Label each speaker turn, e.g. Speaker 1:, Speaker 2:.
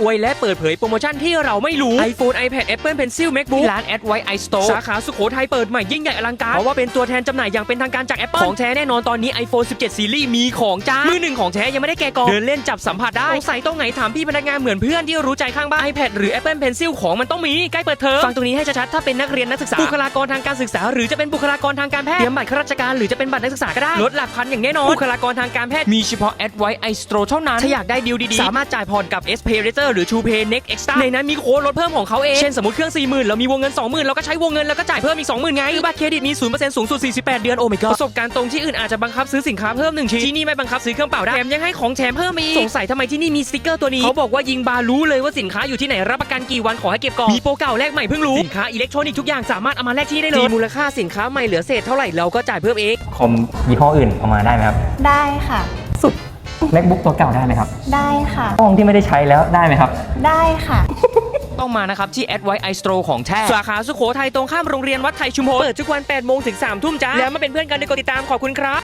Speaker 1: อวยและเปิดเผยโปรโมชั่นที่เราไม่รู้ iPhone iPad Apple Pencil MacBook ที่ร้าน a d w i t e iStore สาขาสุโขทัยเปิดใหม่ยิ่งใหญ่อลังการ เพราะว่าเป็นตัวแทนจำหน่ายอย่างเป็นทางการจาก Apple ของแท้แน่นอนตอนนี้ iPhone 17 Series มีของจ้า มือหนึ่งของแท้ยังไม่ได้แกะกล่องเดินเล่นจับสัมผัสได้สงสัยตรงไหนถามพี่พนักงานเหมือนเพื่อนที่รู้ใจข้างบ้าน iPad หรือ Apple Pencil ของมันต้องมีใกล้เปิดเทอมฟังตรงนี้ให้ชัดๆถ้าเป็นนักเรียนนักศึกษาบุคลากรทางการศึกษา หรือจะเป็นบุคลากรทางการแพทย์เตรียมบัตรข้าราชการหรือจะเป็นบัตรนักศึกษาก็ได้ลดหลักพันอย่างแน่นอนบุคลากรทางการแพทย์มีเฉพาะ a d w i t e iStore เท่านั้นถ้าอยากได้ดีลดีๆสามารถจ่ายผ่อนกับ S Pay Later หรือ True Pay Next Extra ในนั้นมีโค้ดลดเพิ่มของเขาเองเช่นสมมติเครื่อง 40,000 เรามีวงเงิน 20,000 เราก็ใช้วงเงินแล้วก็จ่ายเพิ่มอีก 20,000 ไงหรือบัตรเครดิตมี0%สูงสุด 48 เดือนโอ้ my god ประสบการณ์ตรงที่อื่นอาจจะบังคับซื้อสินค้าเพิ่มหนึ่งชิ้นที่นี่ไม่บังคับซื้อเครื่องเป่าได้แถมยังให้ของแถมเพิ่มอีกสงสัยทำไมที่นี่มีสติกเกอร์ตัวนี้เขาบอกว่ายิงบารู้เลยว่าสินค้าอยู่ที่ไหนรับประกันกี่วันขอให้เก็บก่อนมีโปรเก่าแลกใหม่เพิ่งรู้สินค้าอิเล็กทรอนิกส์ทุกอย่างสามารถเอามาแลกที่ได้เลยมีมูลค่าสินค้าใหม่เหลือเศษเท่าไหร่เราก็จ่ายเพิ่มเอง
Speaker 2: คอมยี่ห้ออื่นเอามาได้ไหมครับ
Speaker 3: ได้ค่ะ
Speaker 2: MacBook ตัวเก่าได้ไหมครับ
Speaker 3: ได้ค่ะ
Speaker 2: ห้องที่ไม่ได้ใช้แล้วได้ไหมครับ
Speaker 3: ได้ค่ะ
Speaker 1: ต้องมานะครับ ที่ a d w i t e iStore ของแท้ สาขาสุโขทัยตรงข้ามโรงเรียนวัดไทยชุมพลเปิดทุกวัน8โมงถึง3ทุ่มจ้า แล้วมาเป็นเพื่อนกันในกดติดตามขอบคุณครับ